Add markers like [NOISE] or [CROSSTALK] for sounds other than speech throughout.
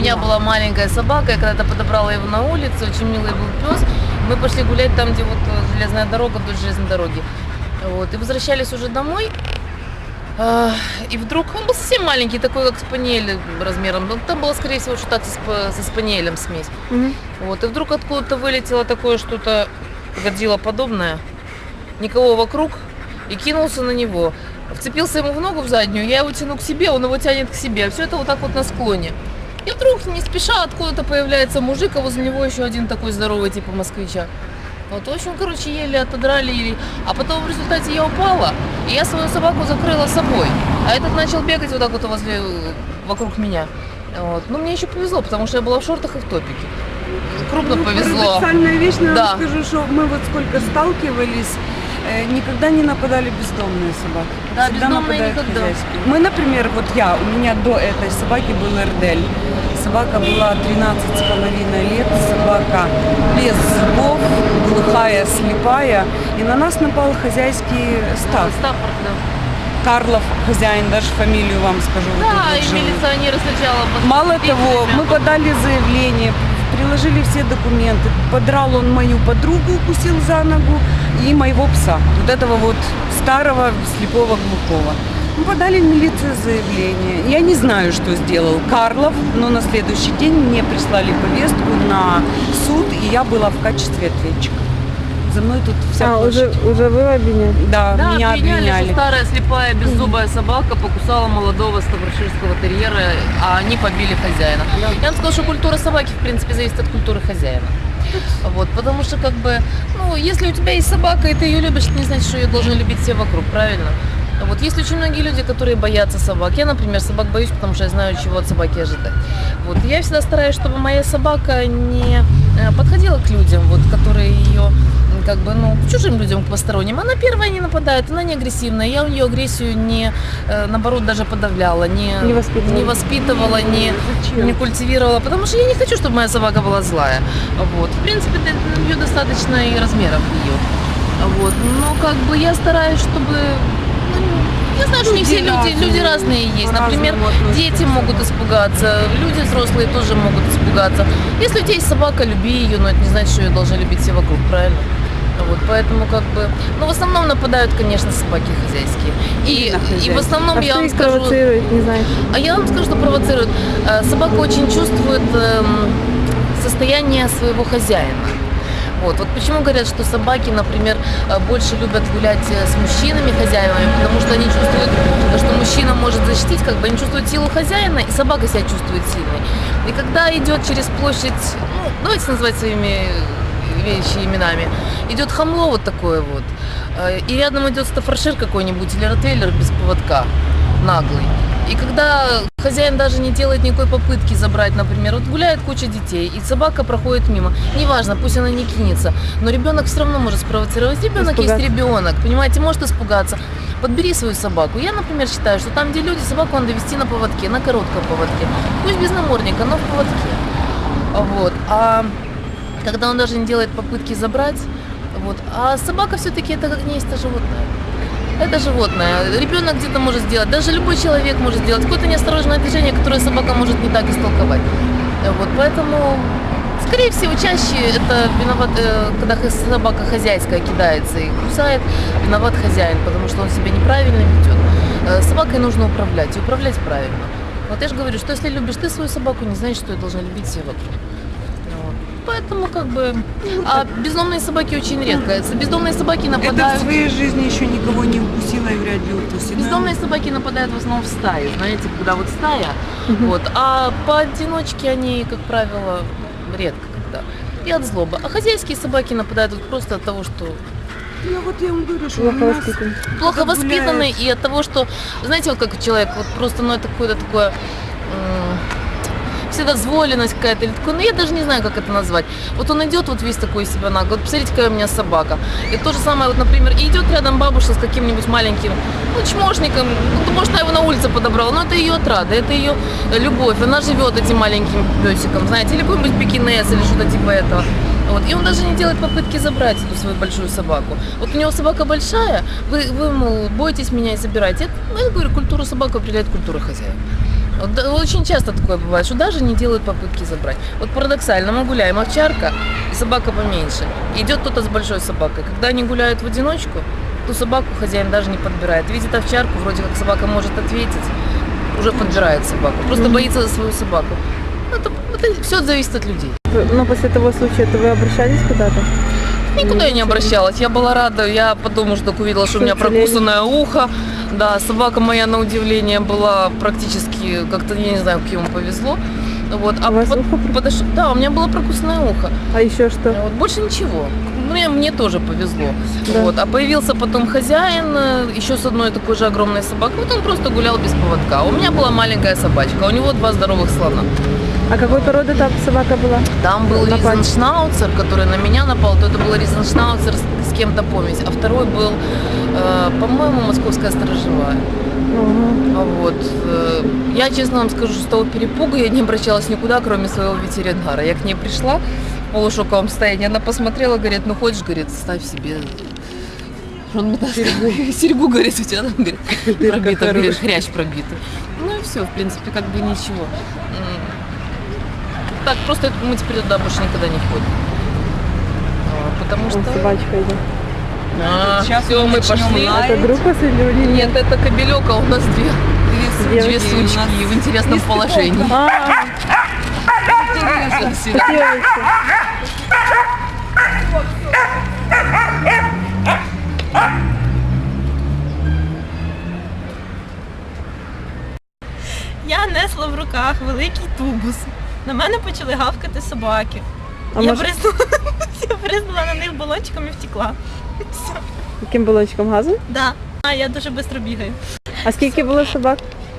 меня была маленькая собака, я когда-то подобрала его на улице, очень милый был пес. Мы пошли гулять там, где вот э, железная дорога вдоль железной дороги. Вот, и возвращались уже домой. А, И вдруг он был совсем маленький, такой как спаниель размером. Ну, Там было, скорее всего, что-то со, со спаниелем смесь. Мгм. Вот, и вдруг откуда-то вылетело такое что-то годило подобное. Никого вокруг. И кинулся на него. Вцепился ему в ногу в заднюю, я его тяну к себе, он его тянет к себе. Все это вот так вот на склоне. И вдруг, не спеша, откуда-то появляется мужик, а возле него еще один такой здоровый, типа москвича. Вот, в общем, короче, еле отодрали. еле- А потом в результате я упала, и я свою собаку закрыла собой. А этот начал бегать вот так вот возле, вокруг меня. Вот. Ну, мне еще повезло, потому что я была в шортах и в топике. Крупно Ну, повезло. Парадоксальная вещь, но я Да. вам скажу, что мы вот сколько сталкивались, э, никогда не нападали бездомные собаки. Да, Всегда бездомные никогда. хозяйские. Мы, например, вот я, у меня до этой собаки был Эрдель. Собака была 13 с половиной лет, собака без зубов, глухая, слепая. И на нас напал хозяйский став. Стаффорд, да. Карлов, хозяин, даже фамилию вам скажу. Да, вот и живут. милиционеры сначала... Мало того, мы подали заявление, приложили все документы. Подрал он мою подругу, укусил за ногу, и моего пса. Вот этого вот старого, слепого, глухого. Мы подали в милицию заявление. Я не знаю, что сделал Карлов, но на следующий день мне прислали повестку на суд, и я была в качестве ответчика. За мной тут вся А, площадь. уже, уже вы обвиняли? Да, Да, меня обвиняли, обвиняли. что старая слепая беззубая собака покусала молодого ставроширского терьера, а они побили хозяина. Я вам скажу, что культура собаки, в принципе, зависит от культуры хозяина. Вот, потому что, как бы, ну, если у тебя есть собака, и ты ее любишь, это не значит, что ее должны любить все вокруг, правильно? Вот есть очень многие люди, которые боятся собак. Я, например, собак боюсь, потому что я знаю, чего от собаки ожидать. Вот я всегда стараюсь, чтобы моя собака не э, подходила к людям, вот, которые ее как бы, ну, к чужим людям, к посторонним. Она первая не нападает, она не агрессивная. Я у нее агрессию не, э, наоборот, даже подавляла, не, Не воспитывала. не воспитывала, не, Зачем? не культивировала, потому что я не хочу, чтобы моя собака была злая. Вот. В принципе, нее достаточно и размеров ее. Вот. Но как бы я стараюсь, чтобы... я знаю, что не все Люди люди, разные, есть. Например, дети могут испугаться, люди взрослые тоже могут испугаться. Если у тебя есть собака, люби ее, но это не значит, что ее должны любить все вокруг, правильно? Вот, поэтому как бы, ну в основном нападают, конечно, собаки хозяйские. И, и в основном а я вам скажу, провоцирует, не знаете? а я вам скажу, что провоцирует. Э, Собака очень чувствует эм, состояние своего хозяина. Вот. вот почему говорят, что собаки, например, э, больше любят гулять э, с мужчинами, хозяевами, потому что они чувствуют, что мужчина может защитить, как бы они чувствуют силу хозяина, и собака себя чувствует сильной. И когда идет через площадь, ну, давайте называть своими вещи именами, идет хамло вот такое вот, э, и рядом идет стафаршир какой-нибудь или ротвейлер без поводка, наглый. И когда хозяин даже не делает никакой попытки забрать, например, вот гуляет куча детей, и собака проходит мимо, неважно, пусть она не кинется, но ребенок все равно может спровоцировать. Ребенок есть ребенок, понимаете, может испугаться. Подбери свою собаку. Я, например, считаю, что там, где люди, собаку надо вести на поводке, на коротком поводке. Пусть без намордника, но в поводке. Вот. А когда он даже не делает попытки забрать, вот. А собака все-таки это как не есть животное. Это животное. Ребенок где-то может сделать, даже любой человек может сделать какое-то неосторожное движение, которое собака может не так истолковать. Вот, поэтому, скорее всего, чаще это виноват, э, когда собака хозяйская кидается и кусает, виноват хозяин, потому что он себя неправильно ведет. Э, Собакой нужно управлять, и управлять правильно. Вот я же говорю, что если любишь ты свою собаку, не значит, что ее должны любить все вокруг. Поэтому как бы... А бездомные собаки очень редко. Бездомные собаки Это в нападают... своей жизни еще укусила и вряд ли укусит. Бездомные собаки нападают в основном в стае, знаете, когда вот стая, вот, а поодиночке они, как правило, редко когда. И от злобы. А хозяйские собаки нападают вот просто от того, что Я вот я вам говорю, что Плохо нас воспитан. плохо гуляют. и от того, что, знаете, вот как человек, вот просто, ну, это какое-то такое вседозволенность какая-то, или такое, ну, я даже не знаю, как это назвать. Вот он идет вот весь такой себя наглый, вот посмотрите, какая у меня собака. И то же самое, вот, например, идет рядом бабушка с каким-нибудь маленьким, ну, чмошником, ну, может, она его на улице подобрала, но это ее отрада, это ее любовь, она живет этим маленьким песиком, знаете, или какой-нибудь пекинес, или что-то типа этого. Вот. И он даже не делает попытки забрать эту свою большую собаку. Вот у него собака большая, вы, вы мол, боитесь меня и забираете. Это, ну, я говорю, культура собак определяет культура хозяина. Вот очень часто такое бывает, что даже не делают попытки забрать. Вот парадоксально, мы гуляем, овчарка и собака поменьше. Идет кто-то с большой собакой. Когда они гуляют в одиночку, ту собаку хозяин даже не подбирает. Видит овчарку, вроде как собака может ответить, уже подбирает собаку. Просто боится за свою собаку. Это, все зависит от людей. Ну, после того случая, то вы обращались куда-то? Никуда я не обращалась. Я была рада. Я потом уже только увидела, что у меня прокусанное ухо. Да, собака моя, на удивление, была практически, как-то, я не знаю, как ему повезло. Вот. У вас под- ухо подош- Да, у меня было прокусанное ухо. А еще что? Вот, больше ничего. Мне, мне тоже повезло. Да. Вот. А появился потом хозяин, э, еще с одной такой же огромной собакой. Вот он просто гулял без поводка. А У меня была маленькая собачка, у него два здоровых слона. А какой породы там собака была? Там был ризеншнауцер, который на меня напал, то это был ризеншнауцер с, с кем-то помесь, а второй был, э, по-моему, московская сторожевая. А вот, э, я честно вам скажу, что с того перепуга я не обращалась никуда, кроме своего ветеринара. Я к ней пришла полушоковом состоянии, она посмотрела, говорит, ну хочешь, говорит, ставь себе он мне серьгу. [LAUGHS] серьгу, говорит, у тебя там, говорит, пробита, говорит, хрящ пробитый. Ну и все, в принципе, как бы ничего. Так, просто мы теперь туда больше никогда не ходим. А, Потому что... собачка идет. А, Сейчас все, мы пошли. Это друг вас или Нет, это кобелек, а у нас две, две, сучки в интересном положении. А, Я несла в руках великий тубус. На мене почали гавкати собаки. А я, може, бризнула, [LAUGHS] я бризнула на них балончиком і втекла. Все. яким балончиком газу? Да. А я дуже швидко бігаю. А скільки було собак?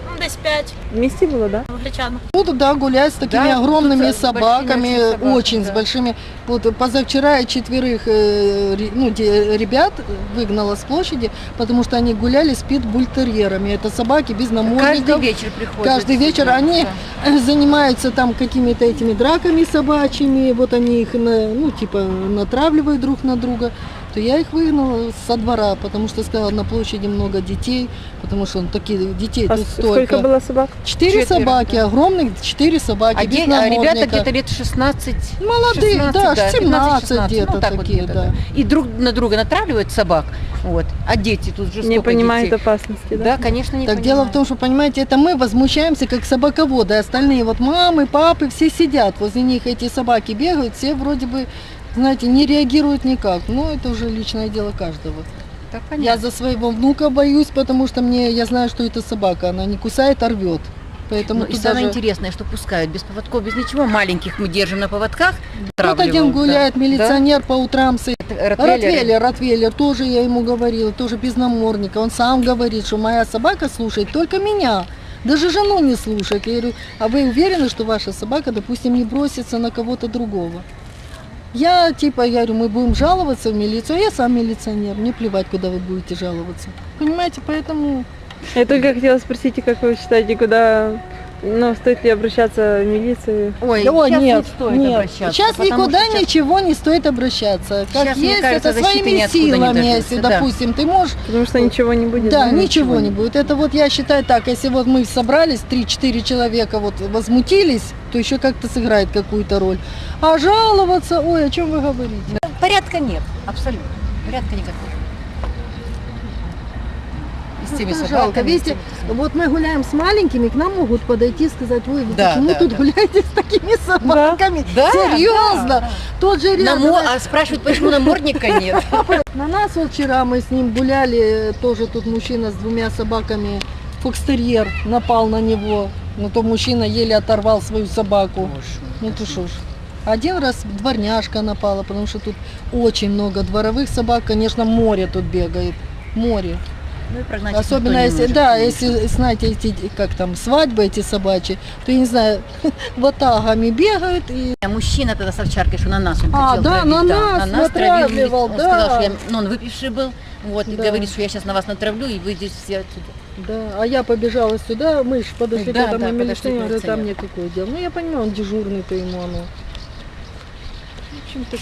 Ну, десь п'ять В місті було, так? в Гречану. Буду, да, гулять с такими Да, огромными собаками, большими очень очень с да. большими. Вот позавчера я четверых э, ну, ребят выгнала с площади, потому что они гуляли с питбультерьерами. Это собаки без Каждый намордников. вечер приходят. Каждый вечер они Да. [LAUGHS] занимаются там какими-то этими драками собачьими, вот они их, на- ну, типа, натравливают друг на друга, то я их выгнала со двора, потому что сказала, на площади много детей, потому что ну, такие детей А тут столько. сколько было собак? Четыре Четверо, собаки, да. огромных четыре собаки, А, без де- а ребята где-то лет 16. Молодые, 16, да, 17 15-16, где-то ну, так вот такие, где-то, да. И друг на друга натравливают собак. Вот. А дети тут жестоко Не понимают детей. опасности, да? Да, конечно, не Так понимают. дело в том, что, понимаете, это мы возмущаемся как собаководы, а остальные вот мамы, папы, все сидят, возле них эти собаки бегают, все вроде бы, знаете, не реагируют никак. Но это уже личное дело каждого. Так Я за своего внука боюсь, потому что мне, я знаю, что это собака, она не кусает, а рвет. Поэтому Ну, и самое даже... интересное, что пускают без поводков, без ничего. Маленьких мы держим на поводках. Тут один натравливаем, да. гуляет, милиционер по утрам с Да. Ротвейлеры. Ротвейлер, Ротвейлер, тоже я ему говорила, тоже без намордника. Он сам говорит, что моя собака слушает только меня. Даже жену не слушает. Я говорю, а вы уверены, что ваша собака, допустим, не бросится на кого-то другого? Я типа, я говорю, мы будем жаловаться в милицию, я сам милиционер, мне плевать, куда вы будете жаловаться. Понимаете, поэтому Я только хотела спросить, как вы считаете, куда, ну, стоит ли обращаться в милицию? Ой, О, сейчас нет, не стоит нет. обращаться. Сейчас никуда щас- ничего не стоит обращаться. Как Сейчас, есть, кажется, это своими силами, если, да. допустим, ты можешь Потому что ничего не будет. Да, да? ничего не будет. Это вот я считаю так, если вот мы собрались, 3-4 человека вот возмутились, то еще как-то сыграет какую-то роль. А жаловаться, ой, о чем вы говорите? Порядка нет, абсолютно. Порядка никакого. И с теми Ну, собаками, жалко. и с Видите, вот мы гуляем с маленькими, к нам могут подойти и сказать, ой, вы Да, почему да, тут да. гуляете с такими собаками? Да, Серьезно? да, Тот же да. рядом. Намо- А спрашивают, почему намордника нет? [LAUGHS] На нас вот вчера мы с ним гуляли, тоже тут мужчина с двумя собаками, фокстерьер напал на него. Ну то мужчина еле оторвал свою собаку. Ну то что ж. Один раз дворняжка напала, потому что тут очень много дворовых собак, конечно, море тут бегает. Море. Ну и Особенно если, может, да, если, знаете, эти, как там, свадьбы эти собачьи, то, я не знаю, [LAUGHS] ватагами бегают и А мужчина тогда с овчаркой, что на нас он А, да, травить, на нас травил. натравливал, Он да. сказал, что я, ну, он выпивший был, вот, и Да. говорит, что я сейчас на вас натравлю, и вы здесь все отсюда. Да, а я побежала сюда, мы ж подошли Да, этому да, подошли к милиционеру, там мне какое дело. Ну, я понимаю, он дежурный, то ему оно. В общем-то,